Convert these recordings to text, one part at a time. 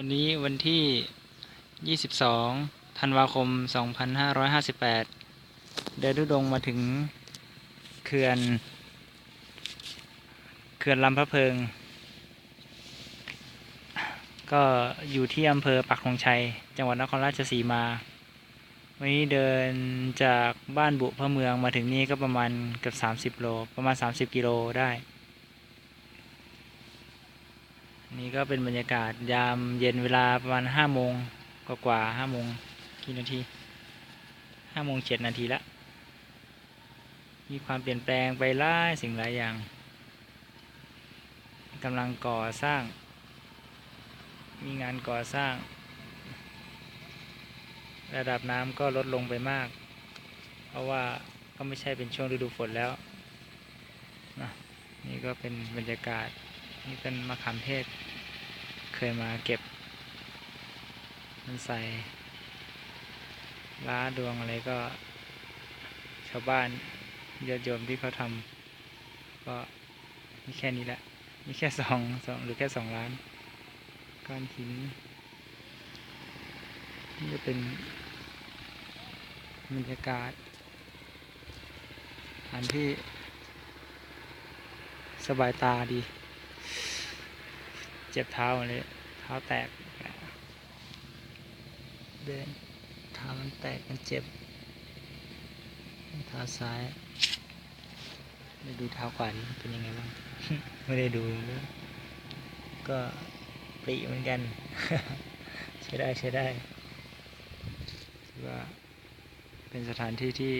วันนี้วันที่ 22 ธันวาคม 2558 เดินทุดงมาถึงเขื่อน เขื่อนลำพระเพิง ก็อยู่ที่อำเภอปักธงชัย จังหวัดนครราชสีมา วันนี้เดินจากบ้านบุพะเมืองมาถึงนี่ก็ประมาณเกือบ 30 โล ประมาณ 30 กิโลได้ นี่ก็เป็นบรรยากาศยามเย็นเวลาประมาณห้าโมงกว่ากว่าห้าโมงกี่นาทีห้าโมงเจ็ดนาทีละ มีความเปลี่ยนแปลงไปหลายสิ่งหลายอย่างกำลังก่อสร้าง มีงานก่อสร้าง ระดับน้ำก็ลดลงไปมาก เพราะว่าก็ไม่ใช่เป็นช่วงฤดูฝนแล้วนะนี่ก็เป็นบรรยากาศ นี่เป็นมะขามเทศ เคยมาเก็บ มันใส่ล้าดวงอะไรก็ ชาวบ้านญาติโยมที่เขาทำก็มีแค่นี้แหละมีแค่สองสองหรือแค่สองล้านก้อนหินนี่จะเป็นบรรยากาศสถานที่สบายตาดี เจ็บเท้าหมดเลยเท้าแตก เดินเท้ามันแตกมันเจ็บเท้าซ้ายไปดูเท้าขวาดิเป็นยังไงบ้าง ไม่ได้ดูเลยก็ปรีเหมือนกัน ใช้ได้ใช้ได้ถือว่าเป็นสถานที่ที่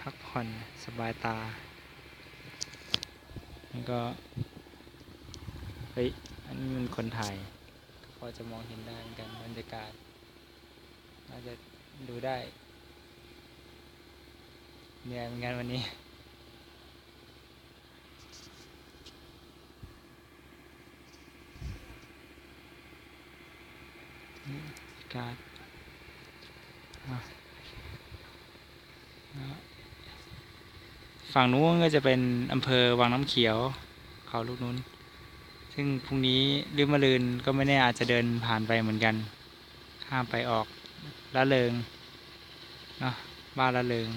พักผ่อนสบายตา แล้วก็ ฮ้ย อันนี้มันคนถ่าย พอจะมองเห็นได้เหมือนกันบรรยากาศน่าจะดูได้เหนื่อยเหมือนกันวันนี้นี่บรรยากาศอะอะฝั่งนู้นก็จะเป็นอำเภอวังน้ำเขียว เขาลูกนู้น ซึ่งพรุ่งนี้หรือมะรืนก็ไม่แน่อาจจะเดินผ่านไปเหมือนกัน ข้ามไปออกละเริงเนาะบ้านละเริง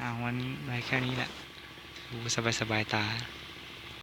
อ่าวันไว้แค่นี้แหละดูสบายสบายๆตา